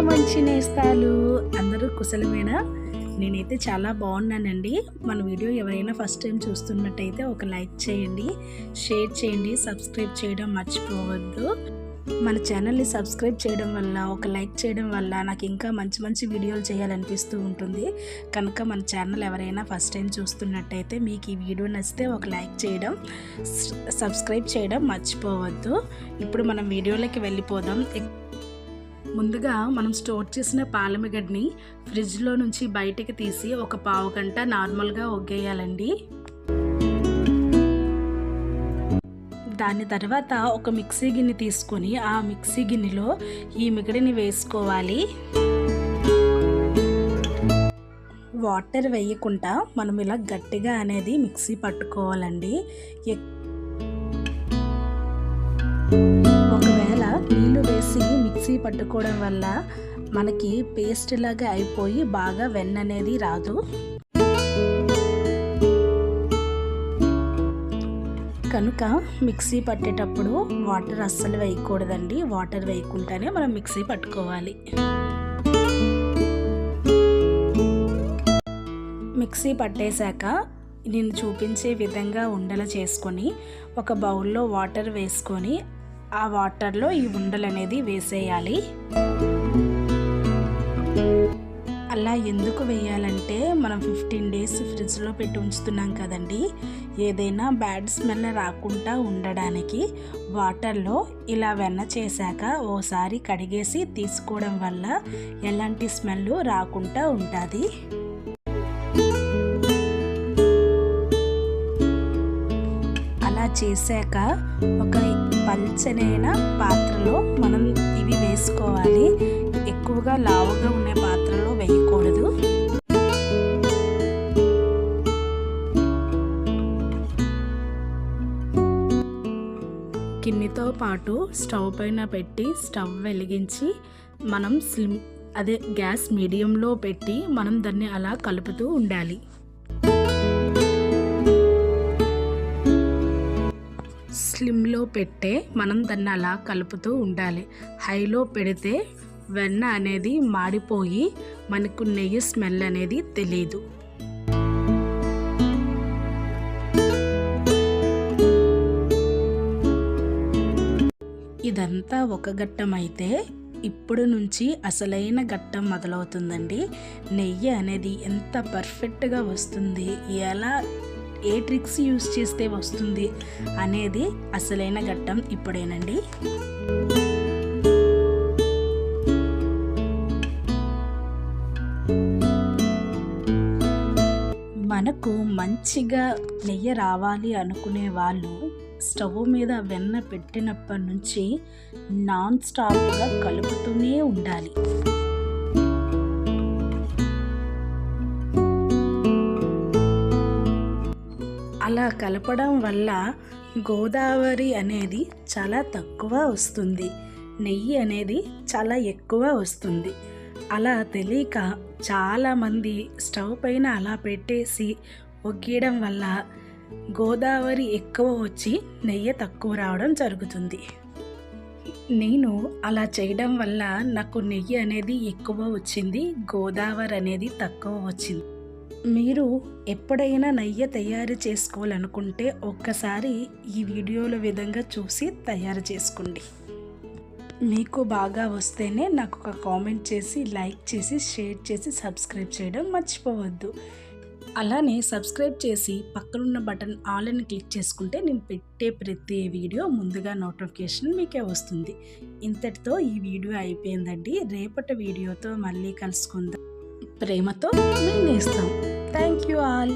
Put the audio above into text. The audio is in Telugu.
మంచి నేస్తాలు. అందరూ కుశలమేనా? నేనైతే చాలా బాగున్నానండి. మన వీడియో ఎవరైనా ఫస్ట్ టైం చూస్తున్నట్టయితే ఒక లైక్ చేయండి షేర్ చేయండి సబ్స్క్రైబ్ చేయడం మర్చిపోవద్దు. మన ఛానల్ని సబ్స్క్రైబ్ చేయడం వల్ల ఒక లైక్ చేయడం వల్ల నాకు ఇంకా మంచి మంచి వీడియోలు చేయాలనిపిస్తూ ఉంటుంది. కనుక మన ఛానల్ ఎవరైనా ఫస్ట్ టైం చూస్తున్నట్టయితే మీకు ఈ వీడియో నచ్చితే ఒక లైక్ చేయడం సబ్స్క్రైబ్ చేయడం మర్చిపోవద్దు. ఇప్పుడు మనం వీడియోలోకి వెళ్ళిపోదాం. ఎక్- ముందుగా మనం స్టోర్ చేసిన పాలమిగడ్ని ఫ్రిడ్జ్లో నుంచి బయటికి తీసి ఒక పావు గంట నార్మల్గా ఒగ్గేయాలండి. దాని తర్వాత ఒక మిక్సీ గిన్నె తీసుకొని ఆ మిక్సీ గిన్నెలో ఈ మిగడిని వేసుకోవాలి. వాటర్ వేయకుండా మనం ఇలా గట్టిగా అనేది మిక్సీ పట్టుకోవాలండి. thank you మిక్సీ పట్టుకోవడం వల్ల మనకి పేస్ట్ లాగా అయిపోయి బాగా వెన్న అనేది రాదు. కనుక మిక్సీ పట్టేటప్పుడు వాటర్ అస్సలు వేయకూడదండి. వాటర్ వేయకుండానే మనం మిక్సీ పట్టుకోవాలి. మిక్సీ పట్టేశాక నేను చూపించే విధంగా ఉండలు చేసుకొని ఒక బౌల్లో వాటర్ వేసుకొని ఆ వాటర్లో ఈ ఉండలు అనేది వేసేయాలి. అలా ఎందుకు వేయాలంటే మనం ఫిఫ్టీన్ డేస్ ఫ్రిడ్జ్లో పెట్టి ఉంచుతున్నాం కదండి. ఏదైనా బ్యాడ్ స్మెల్ రాకుండా ఉండడానికి వాటర్లో ఇలా వెన్న చేశాక ఓసారి కడిగేసి తీసుకోవడం వల్ల ఎలాంటి స్మెల్ రాకుండా ఉంటుంది. అలా చేశాక ఒక పల్చనైన పాత్రలో మనం ఇవి వేసుకోవాలి. ఎక్కువగా లావుగా ఉండే పాత్రలో వేయకూడదు. గిన్నెతో పాటు స్టవ్ పైన పెట్టి స్టవ్ వెలిగించి మనం స్లిమ్ అదే గ్యాస్ మీడియంలో పెట్టి మనం దాన్ని అలా కలుపుతూ ఉండాలి. స్లిమ్లో పెట్టే మనం దాన్ని అలా కలుపుతూ ఉండాలి. హైలో పెడితే వెన్న అనేది మాడిపోయి మనకు నెయ్యి స్మెల్ అనేది తెలియదు ఇదంతా ఒక ఘట్టం అయితే ఇప్పుడు నుంచి అసలైన ఘట్టం మొదలవుతుందండి. నెయ్యి అనేది ఎంత పర్ఫెక్ట్గా వస్తుంది ఎలా ఏ ట్రిక్స్ యూస్ చేస్తే వస్తుంది అనేది అసలైన ఘట్టం ఇప్పుడేనండి. మనకు మంచిగా నెయ్యి రావాలి అనుకునే వాళ్ళు స్టవ్ మీద వెన్న పెట్టినప్పటి నుంచి నాన్ స్టాప్గా కలుపుతూనే ఉండాలి. కలపడం వల్ల గోదావరి అనేది చాలా తక్కువ వస్తుంది. నెయ్యి అనేది చాలా ఎక్కువ వస్తుంది. అలా తెలియక చాలామంది స్టవ్ పైన అలా పెట్టేసి ఒగ్గేయడం వల్ల గోదావరి ఎక్కువ వచ్చి నెయ్యి తక్కువ రావడం జరుగుతుంది. నేను అలా చేయడం వల్ల నాకు నెయ్యి అనేది ఎక్కువ వచ్చింది. గోదావరి అనేది తక్కువ వచ్చింది. మీరు ఎప్పుడైనా నెయ్యి తయారు చేసుకోవాలనుకుంటే ఒక్కసారి ఈ వీడియోల విధంగా చూసి తయారు చేసుకోండి. మీకు బాగా వస్తేనే నాకు ఒక కామెంట్ చేసి లైక్ చేసి షేర్ చేసి సబ్స్క్రైబ్ చేయడం మర్చిపోవద్దు. అలానే సబ్స్క్రైబ్ చేసి పక్కనున్న బటన్ ఆల్ అని క్లిక్ చేసుకుంటే నేను పెట్టే ప్రతి వీడియో ముందుగా నోటిఫికేషన్ మీకే వస్తుంది. ఇంతటితో ఈ వీడియో అయిపోయిందండి. రేపటి వీడియోతో మళ్ళీ కలుసుకుందాం. ప్రేమతో మేము నేస్తాం థ్యాంక్ యూ ఆల్.